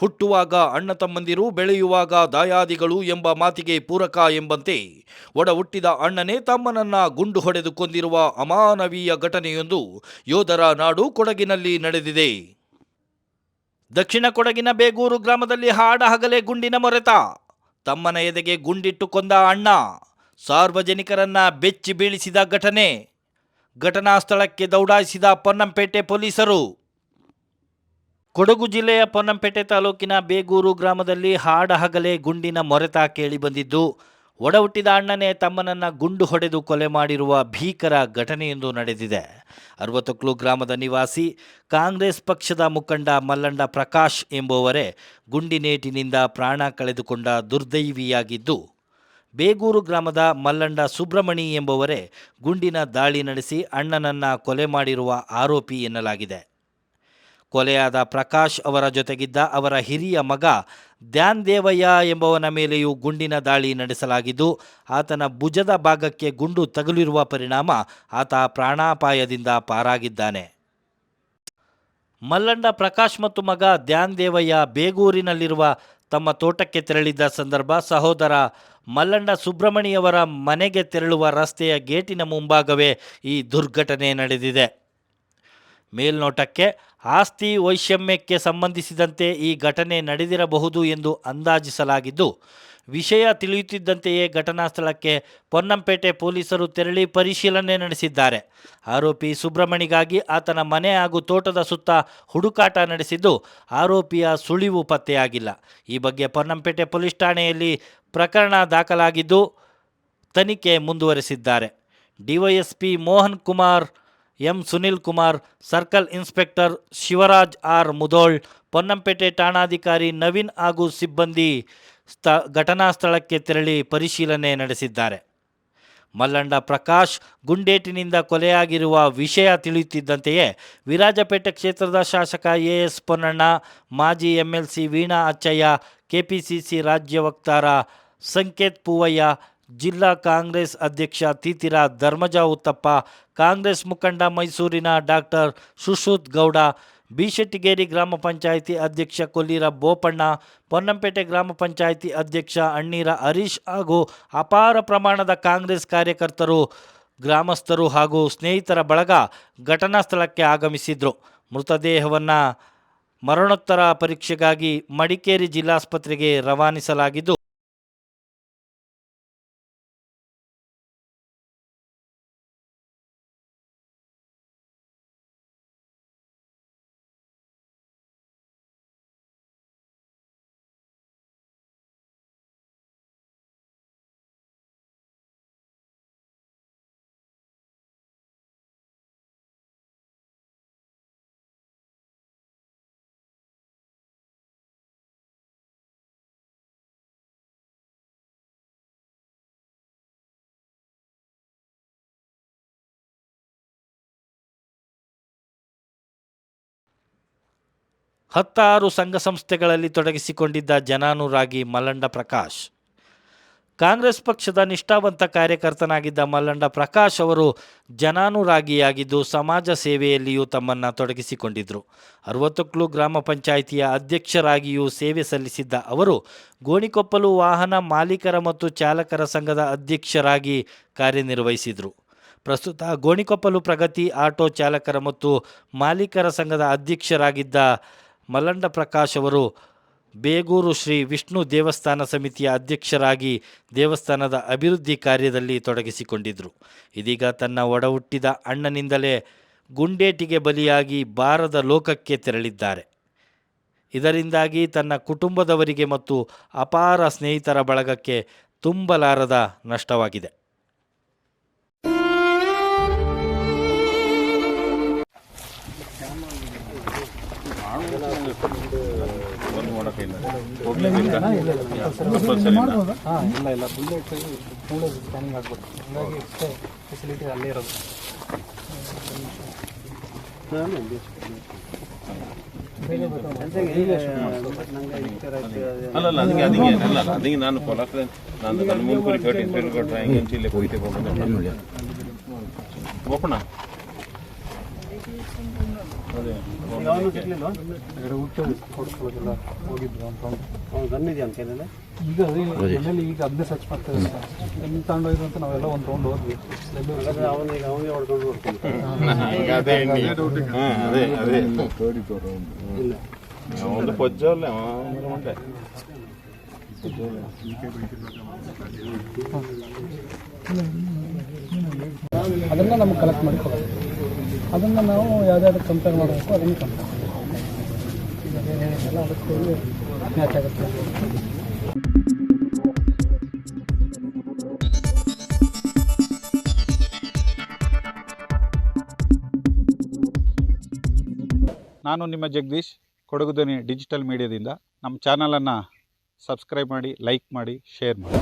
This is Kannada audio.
ಹುಟ್ಟುವಾಗ ಅಣ್ಣ ತಮ್ಮಂದಿರು, ಬೆಳೆಯುವಾಗ ದಾಯಾದಿಗಳು ಎಂಬ ಮಾತಿಗೆ ಪೂರಕ ಎಂಬಂತೆ ಒಡ ಹುಟ್ಟಿದ ಅಣ್ಣನೇ ತಮ್ಮನನ್ನ ಗುಂಡು ಹೊಡೆದು ಕೊಂದಿರುವ ಅಮಾನವೀಯ ಘಟನೆಯೊಂದು ಯೋಧರ ನಾಡು ಕೊಡಗಿನಲ್ಲಿ ನಡೆದಿದೆ. ದಕ್ಷಿಣ ಕೊಡಗಿನ ಬೇಗೂರು ಗ್ರಾಮದಲ್ಲಿ ಹಾಡ ಹಗಲೇ ಗುಂಡಿನ ಮೊರೆತ. ತಮ್ಮನ ಎದೆಗೆ ಗುಂಡಿಟ್ಟು ಕೊಂದ ಅಣ್ಣ ಸಾರ್ವಜನಿಕರನ್ನ ಬೆಚ್ಚಿ ಬೀಳಿಸಿದ ಘಟನೆ. ಘಟನಾ ಸ್ಥಳಕ್ಕೆ ದೌಡಾಯಿಸಿದ ಪೊನ್ನಂಪೇಟೆ ಪೊಲೀಸರು. ಕೊಡಗು ಜಿಲ್ಲೆಯ ಪೊನ್ನಂಪೇಟೆ ತಾಲೂಕಿನ ಬೇಗೂರು ಗ್ರಾಮದಲ್ಲಿ ಹಾಡಹಗಲೇ ಗುಂಡಿನ ಮೊರೆತ ಕೇಳಿಬಂದಿದ್ದು ಒಡ ಹುಟ್ಟಿದ ಅಣ್ಣನೇ ತಮ್ಮನನ್ನ ಗುಂಡು ಹೊಡೆದು ಕೊಲೆ ಮಾಡಿರುವ ಭೀಕರ ಘಟನೆಯೊಂದು ನಡೆದಿದೆ. ಅರವತ್ತೊಕ್ಲು ಗ್ರಾಮದ ನಿವಾಸಿ, ಕಾಂಗ್ರೆಸ್ ಪಕ್ಷದ ಮುಖಂಡ ಮಲ್ಲಂಡ ಪ್ರಕಾಶ್ ಎಂಬುವರೇ ಗುಂಡಿನೇಟಿನಿಂದ ಪ್ರಾಣ ಕಳೆದುಕೊಂಡ ದುರ್ದೈವಿಯಾಗಿದ್ದು, ಬೇಗೂರು ಗ್ರಾಮದ ಮಲ್ಲಂಡ ಸುಬ್ರಹ್ಮಣಿ ಎಂಬುವರೇ ಗುಂಡಿನ ದಾಳಿ ನಡೆಸಿ ಅಣ್ಣನನ್ನ ಕೊಲೆ ಮಾಡಿರುವ ಆರೋಪಿ ಎನ್ನಲಾಗಿದೆ. ಕೊಲೆಯಾದ ಪ್ರಕಾಶ್ ಅವರ ಜೊತೆಗಿದ್ದ ಅವರ ಹಿರಿಯ ಮಗ ಧ್ಯಾನ್ ದೇವಯ್ಯ ಎಂಬವನ ಮೇಲೆಯೂ ಗುಂಡಿನ ದಾಳಿ ನಡೆಸಲಾಗಿದ್ದು, ಆತನ ಭುಜದ ಭಾಗಕ್ಕೆ ಗುಂಡು ತಗುಲಿರುವ ಪರಿಣಾಮ ಆತ ಪ್ರಾಣಾಪಾಯದಿಂದ ಪಾರಾಗಿದ್ದಾನೆ. ಮಲ್ಲಂಡ ಪ್ರಕಾಶ್ ಮತ್ತು ಮಗ ಧ್ಯಾನ್ ದೇವಯ್ಯ ಬೇಗೂರಿನಲ್ಲಿರುವ ತಮ್ಮ ತೋಟಕ್ಕೆ ತೆರಳಿದ್ದ ಸಂದರ್ಭ ಸಹೋದರ ಮಲ್ಲಣ್ಣ ಸುಬ್ರಹ್ಮಣಿಯವರ ಮನೆಗೆ ತೆರಳುವ ರಸ್ತೆಯ ಗೇಟಿನ ಮುಂಭಾಗವೇ ಈ ದುರ್ಘಟನೆ ನಡೆದಿದೆ. ಮೇಲ್ನೋಟಕ್ಕೆ ಆಸ್ತಿ ವೈಷಮ್ಯಕ್ಕೆ ಸಂಬಂಧಿಸಿದಂತೆ ಈ ಘಟನೆ ನಡೆದಿರಬಹುದು ಎಂದು ಅಂದಾಜಿಸಲಾಗಿದ್ದು, ವಿಷಯ ತಿಳಿಯುತ್ತಿದ್ದಂತೆಯೇ ಘಟನಾ ಸ್ಥಳಕ್ಕೆ ಪೊನ್ನಂಪೇಟೆ ಪೊಲೀಸರು ತೆರಳಿ ಪರಿಶೀಲನೆ ನಡೆಸಿದ್ದಾರೆ. ಆರೋಪಿ ಸುಬ್ರಹ್ಮಣಿಗಾಗಿ ಆತನ ಮನೆ ಹಾಗೂ ತೋಟದ ಸುತ್ತ ಹುಡುಕಾಟ ನಡೆಸಿದ್ದು, ಆರೋಪಿಯ ಸುಳಿವು ಪತ್ತೆಯಾಗಿಲ್ಲ. ಈ ಬಗ್ಗೆ ಪೊನ್ನಂಪೇಟೆ ಪೊಲೀಸ್ ಠಾಣೆಯಲ್ಲಿ ಪ್ರಕರಣ ದಾಖಲಾಗಿದ್ದು, ತನಿಖೆ ಮುಂದುವರೆಸಿದ್ದಾರೆ. DYSP Mohan Kumar M Sunil Kumar, circle inspector Shivaraj R Mudhol Ponnampete ಠಾಣಾಧಿಕಾರಿ Naveen ಹಾಗೂ ಸಿಬ್ಬಂದಿ ಸ್ಥ, ಘಟನಾ ಸ್ಥಳಕ್ಕೆ ತೆರಳಿ ಪರಿಶೀಲನೆ ನಡೆಸಿದ್ದಾರೆ. ಮಲ್ಲಂಡ ಪ್ರಕಾಶ್ ಗುಂಡೇಟಿನಿಂದ ಕೊಲೆಯಾಗಿರುವ ವಿಷಯ ತಿಳಿಯುತ್ತಿದ್ದಂತೆಯೇ ವಿರಾಜಪೇಟೆ ಕ್ಷೇತ್ರದ ಶಾಸಕ ಎ ಎಸ್ ಪೊನ್ನಣ್ಣ, ಮಾಜಿ ಎಂಎಲ್ಸಿ ವೀಣಾ ಅಚ್ಚಯ್ಯ, ಕೆಪಿಸಿಸಿ ರಾಜ್ಯ ವಕ್ತಾರ ಸಂಕೇತ್ ಪೂವಯ್ಯ ಜಿಲ್ಲಾ ಕಾಂಗ್ರೆಸ್ ಅಧ್ಯಕ್ಷ ತೀತಿರ ಧರ್ಮಜ ಉತ್ತಪ್ಪ, ಕಾಂಗ್ರೆಸ್ ಮುಖಂಡ ಮೈಸೂರಿನ ಡಾಕ್ಟರ್ ಸುಶ್ರುತ್ ಗೌಡ, ಬಿಶೆಟ್ಟಿಗೇರಿ ಗ್ರಾಮ ಪಂಚಾಯಿತಿ ಅಧ್ಯಕ್ಷ ಕೊಲ್ಲೀರ ಬೋಪಣ್ಣ, ಪೊನ್ನಂಪೇಟೆ ಗ್ರಾಮ ಪಂಚಾಯಿತಿ ಅಧ್ಯಕ್ಷ ಅಣ್ಣೀರ ಹರೀಶ್ ಹಾಗೂ ಅಪಾರ ಪ್ರಮಾಣದ ಕಾಂಗ್ರೆಸ್ ಕಾರ್ಯಕರ್ತರು, ಗ್ರಾಮಸ್ಥರು ಹಾಗೂ ಸ್ನೇಹಿತರ ಬಳಗ ಘಟನಾ ಸ್ಥಳಕ್ಕೆ ಆಗಮಿಸಿದ್ರು. ಮೃತದೇಹವನ್ನು ಮರಣೋತ್ತರ ಪರೀಕ್ಷೆಗಾಗಿ ಮಡಿಕೇರಿ ಜಿಲ್ಲಾಸ್ಪತ್ರೆಗೆ ರವಾನಿಸಲಾಗಿದ್ದು ಹತ್ತಾರು ಸಂಘ ಸಂಸ್ಥೆಗಳಲ್ಲಿ ತೊಡಗಿಸಿಕೊಂಡಿದ್ದ ಜನಾನುರಾಗಿ ಮಲ್ಲಂಡ ಪ್ರಕಾಶ್. ಕಾಂಗ್ರೆಸ್ ಪಕ್ಷದ ನಿಷ್ಠಾವಂತ ಕಾರ್ಯಕರ್ತನಾಗಿದ್ದ ಮಲ್ಲಂಡ ಪ್ರಕಾಶ್ ಅವರು ಜನಾನುರಾಗಿಯಾಗಿದ್ದು ಸಮಾಜ ಸೇವೆಯಲ್ಲಿಯೂ ತಮ್ಮನ್ನು ತೊಡಗಿಸಿಕೊಂಡಿದ್ದರು ಅರವತ್ತೊಕ್ಲು ಗ್ರಾಮ ಪಂಚಾಯಿತಿಯ ಅಧ್ಯಕ್ಷರಾಗಿಯೂ ಸೇವೆ ಸಲ್ಲಿಸಿದ್ದ ಅವರು ಗೋಣಿಕೊಪ್ಪಲು ವಾಹನ ಮಾಲೀಕರ ಮತ್ತು ಚಾಲಕರ ಸಂಘದ ಅಧ್ಯಕ್ಷರಾಗಿ ಕಾರ್ಯನಿರ್ವಹಿಸಿದರು. ಪ್ರಸ್ತುತ ಗೋಣಿಕೊಪ್ಪಲು ಪ್ರಗತಿ ಆಟೋ ಚಾಲಕರ ಮತ್ತು ಮಾಲೀಕರ ಸಂಘದ ಅಧ್ಯಕ್ಷರಾಗಿದ್ದ ಮಲ್ಲಂಡ ಪ್ರಕಾಶ್ ಅವರು ಬೇಗೂರು ಶ್ರೀ ವಿಷ್ಣು ದೇವಸ್ಥಾನ ಸಮಿತಿಯ ಅಧ್ಯಕ್ಷರಾಗಿ ದೇವಸ್ಥಾನದ ಅಭಿವೃದ್ಧಿ ಕಾರ್ಯದಲ್ಲಿ ತೊಡಗಿಸಿಕೊಂಡಿದ್ದರು ಇದೀಗ ತನ್ನ ಒಡಹುಟ್ಟಿದ ಅಣ್ಣನಿಂದಲೇ ಗುಂಡೇಟಿಗೆ ಬಲಿಯಾಗಿ ಬಾರದ ಲೋಕಕ್ಕೆ ತೆರಳಿದ್ದಾರೆ. ಇದರಿಂದಾಗಿ ತನ್ನ ಕುಟುಂಬದವರಿಗೆ ಮತ್ತು ಅಪಾರ ಸ್ನೇಹಿತರ ಬಳಗಕ್ಕೆ ತುಂಬಲಾರದ ನಷ್ಟವಾಗಿದೆ. ಹಾಂ ಇಲ್ಲ. ಇಲ್ಲ ಬುಲೆಟ್ ಮೂಳೆ ಸ್ಕ್ಯಾನಿಂಗ್ ಆಗ್ಬೇಕು. ಹಂಗಾಗಿ ಇಷ್ಟೇ ಫೆಸಿಲಿಟಿ ಅಲ್ಲೇ ಇರೋದು. ಅಲ್ಲ ಅಲ್ಲ ಅದಕ್ಕೆ ಅದಕ್ಕೆ ಅಲ್ಲ ಅಲ್ಲ ಅದಕ್ಕೆ ನಾನು ಪೊಲೀಸ್ ನಾನು ನನ್ನ ಮುಂಕೂರಿ ಕೇಟಿ ಫೇಲ್ ಕೊಟ್ರೆ ಹೆಂಗೆ ಚಿಲ್ಲೆ ಹೋಯ್ತೆ ಹೋಗೋಣ ಓಪಣ ಹೋಗಿದ್ರು ಅಂತ ಈಗ ಅದೇ ಈಗ ಅದನ್ನೇ ಸರ್ಚ್ ಮಾಡ್ತಾರೆ ಎಲ್ಲಿ ತಗೊಂಡೋಯ್ತು ಅಂತ ನಾವೆಲ್ಲ ಒಂದು ರೌಂಡ್ ಹೋದ್ವಿ. ಅವನಿಗೆ ಅವನಿಗೆ ಹೊಡ್ಕೊಂಡು ಪೊಜ್ಜಲ್ಲ ಅದನ್ನು ನಮ್ಗೆ ಕಲೆಕ್ಟ್ ಮಾಡಿ ಕೊಡೋದು ಅದನ್ನು ನಾವು ಯಾವ್ದಾದ್ರು ಕಂಪೇರ್ ಮಾಡಬೇಕು ಅದನ್ನು ಕಂಪೇರ್ ಮಾಡಬೇಕು. ಮ್ಯಾಚ್ ಆಗುತ್ತೆ ನಾನು ನಿಮ್ಮ ಜಗದೀಶ್, ಕೊಡಗು ಡಿಜಿಟಲ್ ಮೀಡಿಯಾದಿಂದ ನಮ್ಮ ಚಾನಲನ್ನು ಸಬ್ಸ್ಕ್ರೈಬ್ ಮಾಡಿ ಲೈಕ್ ಮಾಡಿ ಶೇರ್ ಮಾಡಿ.